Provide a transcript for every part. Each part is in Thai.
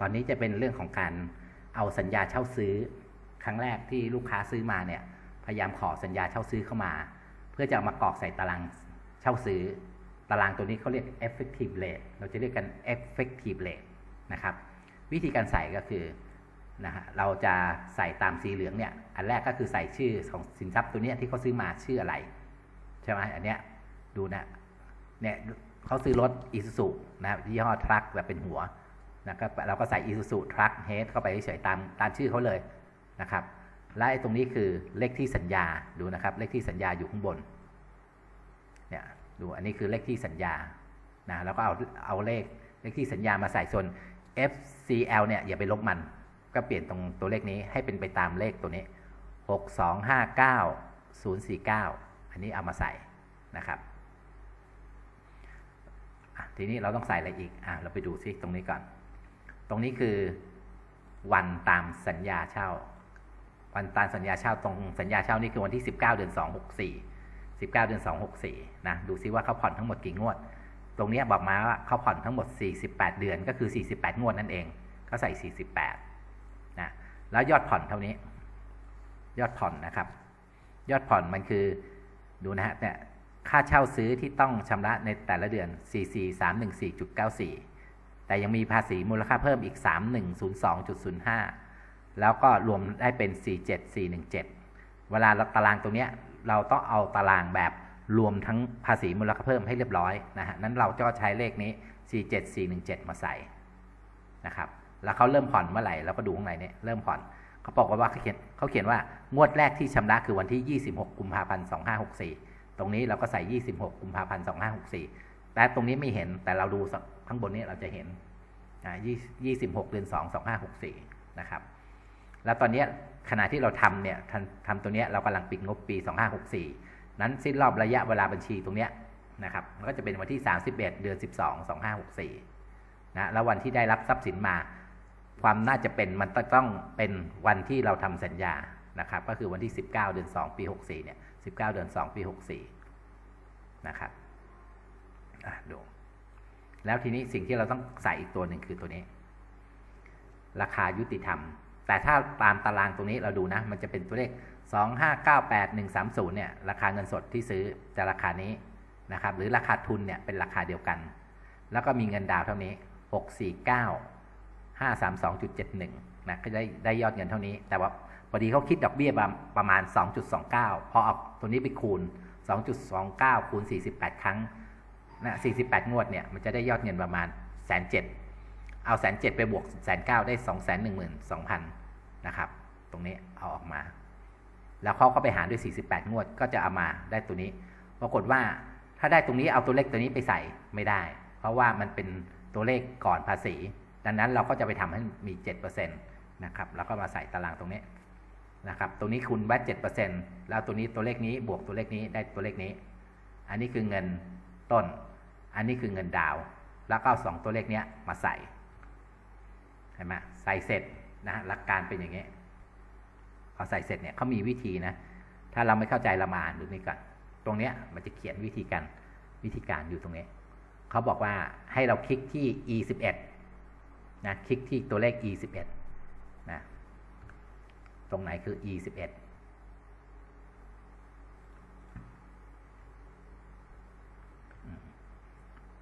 ตอนนี้จะเป็นเรื่องของการเอาสัญญาเช่าซื้อ ครั้งแรกที่ลูกค้าซื้อมาเนี่ย พยายามขอสัญญาเช่าซื้อเข้ามา เพื่อจะเอามากรอกใส่ตารางเช่าซื้อ ตารางตัวนี้เขาเรียก effective rate เราจะเรียกกัน effective rate นะครับวิธีการใส่ก็คือนะฮะเราจะใส่ตามสีเหลืองเนี่ย อันแรกก็คือใส่ชื่อของสินทรัพย์ตัวนี้ที่เขาซื้อมาชื่ออะไร ใช่ไหมอันเนี้ยดูนะเนี่ยเขาซื้อรถอีซูซูนะครับยี่ห้อทรัคแบบเป็นหัว นะครับเราก็ใส่อีซูซูทรัคเฮดเข้าไปเฉยๆตามตามชื่อเขาเลยนะครับ และไอ้ตรงนี้คือเลขที่สัญญาดูนะครับ เลขที่สัญญาอยู่ข้างบนเนี่ยดูอันนี้คือเลขที่สัญญานะแล้วก็เอาเอาเลขเลขที่สัญญามาใส่ส่วน FCL เนี่ยอย่าไปลบมัน ก็เปลี่ยนตรงตัวเลขนี้ให้เป็นไปตามเลขตัวนี้ 6259049 อันนี้เอามาใส่นะครับทีนี้เราต้องใส่อะไรอีกอะเราไปดูซิตรงนี้ก่อน ตรงนี้คือวันตามสัญญาเช่า วันตามสัญญาเช่าตรงสัญญาเช่านี่คือวันที่ 19 เดือน 2 64 19 เดือน 2 64 นะ ดูซิว่าเขาผ่อนทั้งหมดกี่งวด ตรงนี้บอกมาว่าเขาผ่อนทั้งหมด 48 เดือนก็คือ 48 งวดนั่นเองเขาใส่ 48 นะ แล้วยอดผ่อนเท่านี้ ยอดผ่อนนะครับ ยอดผ่อนมันคือดูนะฮะเนี่ยค่าเช่าซื้อที่ต้องชำระในแต่ละเดือน 44314.94 แต่ยังมีภาษีมูลค่าเพิ่มอีก 3102.05 แล้วก็รวมได้เป็น 47417 เวลาเราตารางตรงนี้เราต้องเอาตารางแบบรวมทั้งภาษีมูลค่าเพิ่มให้เรียบร้อยนะฮะ นั้นเราก็ใช้เลขนี้ 47417 มาใส่นะครับ แล้วเขาเริ่มผ่อนเมื่อไหร่เราก็ดูข้างในเนี่ยเริ่มผ่อนเขาบอกว่าเขาเขียนเขาเขียนว่างวดแรกที่ชำระคือวันที่ 26 กุมภาพันธ์ 2564 ตรงนี้เราก็ใส่ 26 กุมภาพันธ์ 2564 แต่ตรงนี้ไม่เห็นแต่เราดู ข้างบนนี้เราจะเห็นอ่า26เดือน2 2564นะครับ แล้วตอนนี้ขณะที่เราทำเนี่ยทำทำตัวเนี้ยเรากำลังปิดงบปี 2564 นั้นสิ้นรอบระยะเวลาบัญชีตรงเนี้ยนะครับก็จะเป็นวันที่ 31 เดือน 12 2564นะแล้ววันที่ได้รับทรัพย์สินมา ความน่าจะเป็นมันต้องเป็นวันที่เราทำสัญญานะครับ ก็คือวันที่ 19 เดือน 2 ปี 64เนี่ย19 เดือน 2 ปี 64นะครับดู แล้วทีนี้สิ่งที่เราต้องใส่อีกตัวหนึ่งคือตัวนี้ ราคายุติธรรม แต่ถ้าตามตารางตรงนี้เราดูนะ มันจะเป็นตัวเลข 2598130เนี่ยราคาเงินสดที่ซื้อจะราคานี้นะครับ หรือราคาทุนเนี่ยเป็นราคาเดียวกัน แล้วก็มีเงินดาวเท่านี้ 649 532.71นะก็ได้ได้ยอดเงินเท่านี้ แต่ว่าพอดีเขาคิดดอกเบี้ยประมาณ 2.29 พอเอาตัวนี้ไปคูณ 2.29คูณ48 ครั้ง นะ48งวดเนี่ยมันจะได้ยอดเงินประมาณแสนเจ็ดเอาแสนเจ็ดไปบวกแสนเก้าได้2 1 2 0 0 0นะครับ ตรงนี้เอาออกมา แล้วเขาก็ไปหารด้วย48งวดก็จะเอามาได้ตัวนี้ ปรากฏว่าถ้าได้ตรงนี้เอาตัวเลขตัวนี้ไปใส่ไม่ได้ เพราะว่ามันเป็นตัวเลขก่อนภาษี ดังนั้นเราก็จะไปทำให้มี7%นตนะครับแล้วก็มาใส่ตารางตรงนี้นะครับ ตรงนี้คูณแวด7%แล้วตัวนี้ตัวเลขนี้บวกตัวเลขนี้ได้ตัวเลขนี้ อันนี้คือเงิน ต้น อันนี้คือเงินดาว แล้วก็เอาสองตัวเลขนี้มาใส่เห็นไหมใส่เสร็จนะหลักการเป็นอย่างนี้พอใส่เสร็จเนี่ยเขามีวิธีนะ ถ้าเราไม่เข้าใจเรามาอ่านดูนี่ก่อนตรงเนี้ยมันจะเขียนวิธีการวิธีการอยู่ตรงนี้เขาบอกว่าให้เราคลิกที่ e 11นะคลิกที่ตัวเลข e 11นะตรงไหนคือ e 11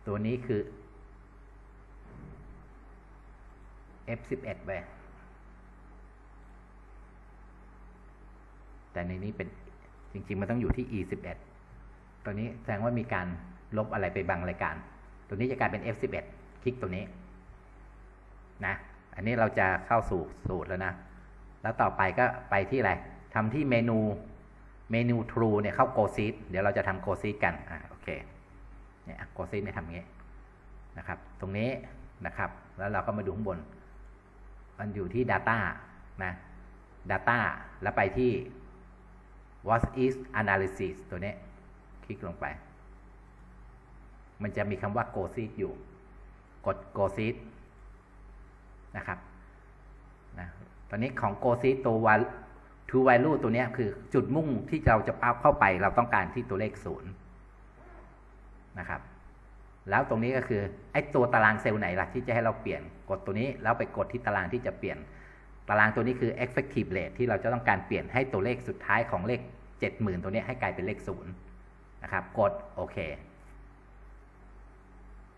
ตัวนี้คือ F11 ไปแต่ในนี้เป็นจริง ๆ มันต้องอยู่ที่ E11 ตัวนี้แสดงว่ามีการลบอะไรไปบางรายการ ตัวนี้จะกลายเป็น F11 คลิกตัวนี้นะ อันนี้เราจะเข้าสู่สูตรแล้วนะ แล้วต่อไปก็ไปที่อะไรทำที่เมนูเมนู True เนี่ยเข้า Go Seed เดี๋ยวเราจะทำ Go Seed กัน อ่าโอเค เนี่ย Go Seed เนี่ยทำอย่างนี้นะครับ ตรงนี้นะครับ แล้วเราก็มาดูข้างบน มันอยู่ที่ Data นะ Data แล้วไปที่ What is Analysis ตัวนี้ คลิกลงไป มันจะมีคำว่า Go Seed อยู่ กด Go Seed นะครับนะตอนนี้ของ Go Seed ตัว To Value ตัวนี้คือจุดมุ่งที่เราจะเข้าไป เราต้องการที่ตัวเลขศูนย์ นะครับ แล้วตรงนี้ก็คือไอ้ตัวตารางเซลล์ไหนล่ะที่จะให้เราเปลี่ยนกดตัวนี้แล้วไปกดที่ตารางที่จะเปลี่ยน ตารางตัวนี้คือ effective rate ที่เราจะต้องการเปลี่ยนให้ตัวเลขสุดท้ายของเลข 70,000 ตัวนี้ให้กลายเป็นเลขศูนย์นะครับ กดโอเค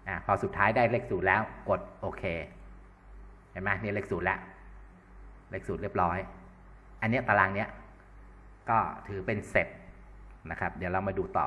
อะพอสุดท้ายได้เลขศูนย์แล้วกดโอเคเห็นไหมนี่เลขศูนย์แล้วเลขศูนย์เรียบร้อย อันนี้ตารางเนี้ยก็ถือเป็นเสร็จนะครับ เดี๋ยวเรามาดูต่อ